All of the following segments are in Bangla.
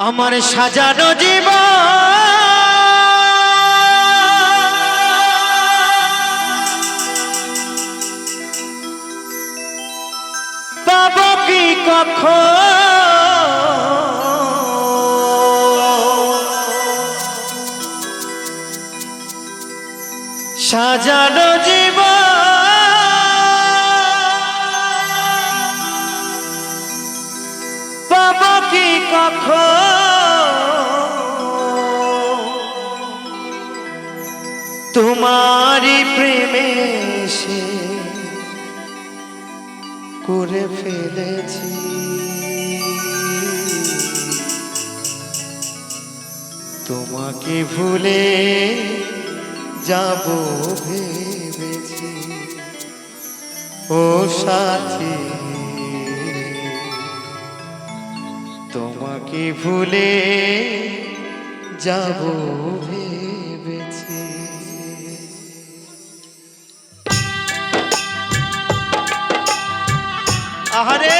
আমার সাজানো জীব পাব কি সাজানো জীব কি কখন তোমারই প্রেমে সে করে ফেলেছি। তোমাকে ভুলে যাব ভেবেছি। ও সাথী। তোমাকে ভুলে যাব ভেবেছি। আহারে!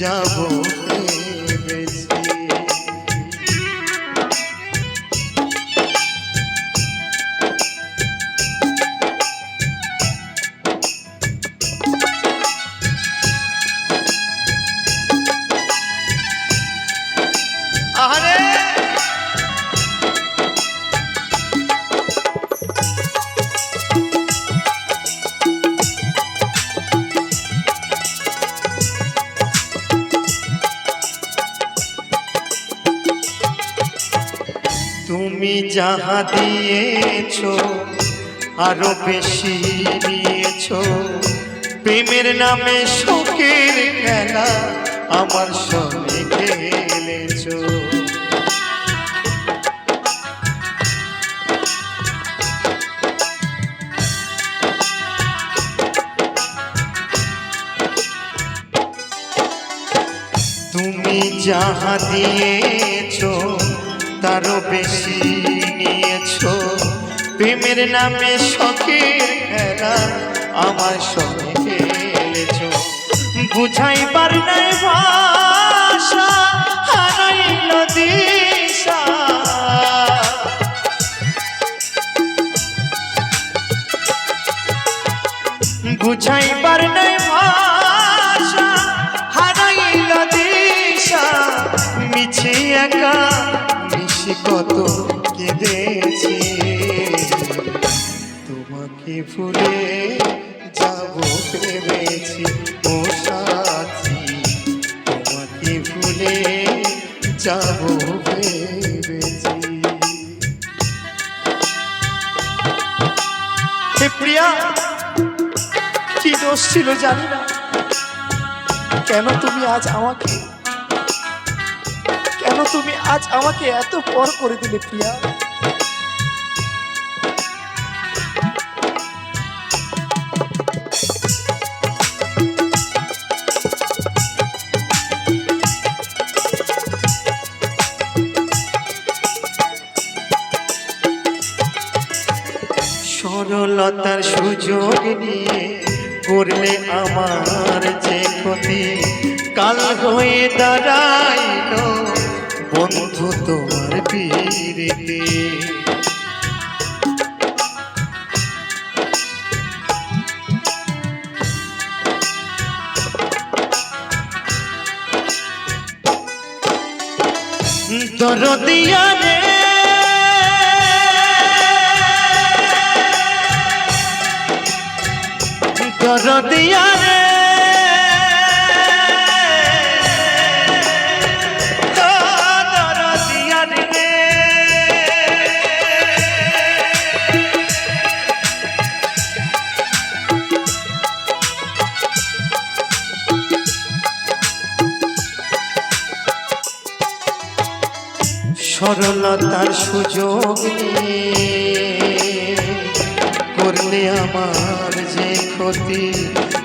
যাব যাহা দিয়েছ, আরও বেশি নিয়েছ প্রেমের নামে শোকের খেলা আমার সঙ্গে খেলেছ। তুমি যাহা দিয়েছ তারও বেশি নিয়েছ। প্রেমের নামে শখের খেলা আমার সঙ্গে খেলেছ। বুঝাইবার নাই ভাষা কত কেঁদেছি তোমাকে ভুলে যাব ভেবেছি, ও সাথী। তোমাকে ভুলে যাব ভেবেছি। হে প্রিয়া, কি দোষ ছিল জানি না। কেন তুমি আজ আমাকে তুমি আজ আমাকে এত পর করে দিলে প্রিয়া। সরলতার সুযোগ নিয়ে করলে আমার যে ক্ষতি, কাল হয়ে দাঁড়াইল। বন্ধু তোমার পীরিতে তোর দিয়া রে। তোর দিয়া সরলতার সুযোগ করলে আমার যে ক্ষতি,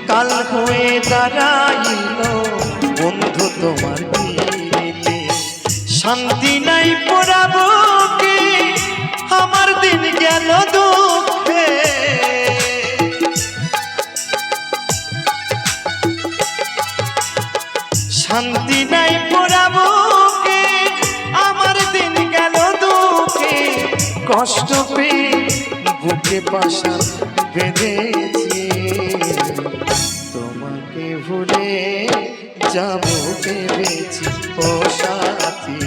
কাল হয়ে দাঁড়াইল বন্ধু তোমার শান্তি নাই পড়াবো কি? আমার দিন গেল দুঃখে। শান্তি নাই পড়াবো কষ্ট পেয়ে বুকে পাশা বেঁধেছি। তোমাকে ভুলে যাব ভেবেছি, ও সাথী।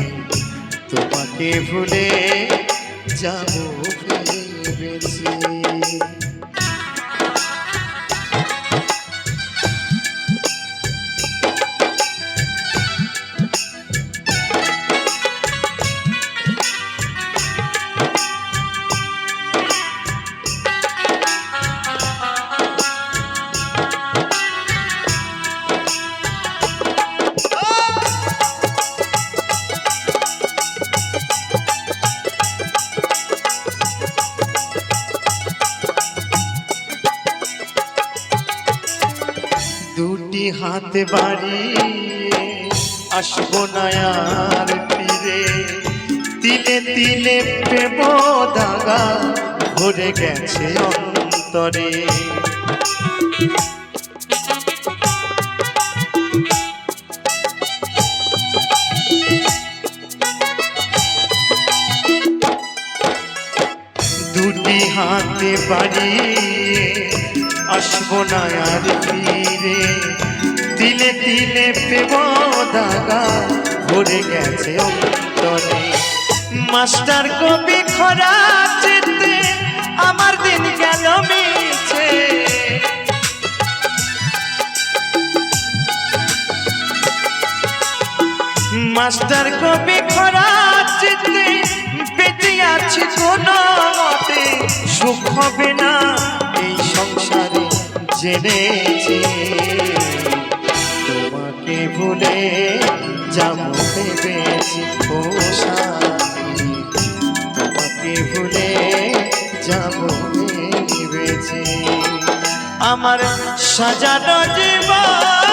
তোমাকে ভুলে যাব ভেবেছি। হাতে বাড়িয়ে আসব না আর তিলে তিলে প্রেম দাগা ভরে গেছে অন্তরে। দুটি হাতে বাড়িয়ে আসব না আর ফিরে। দিলে দিলে প্রেম দাগা ভরে গেছে অন্তরে মাস্টার কবি খরা চিত্তে আমার দিন গেল মিছে। মাস্টার কবি খরা চিত্তে বেঁচে আছি কোনো মতে। সুখ হবে না এই সংসারে। জেনেছি। তোমাকে ভুলে যাব ভেবেছি ও তোমাকে ভুলে যাব ভেবেছি আমার সাজানো জীবন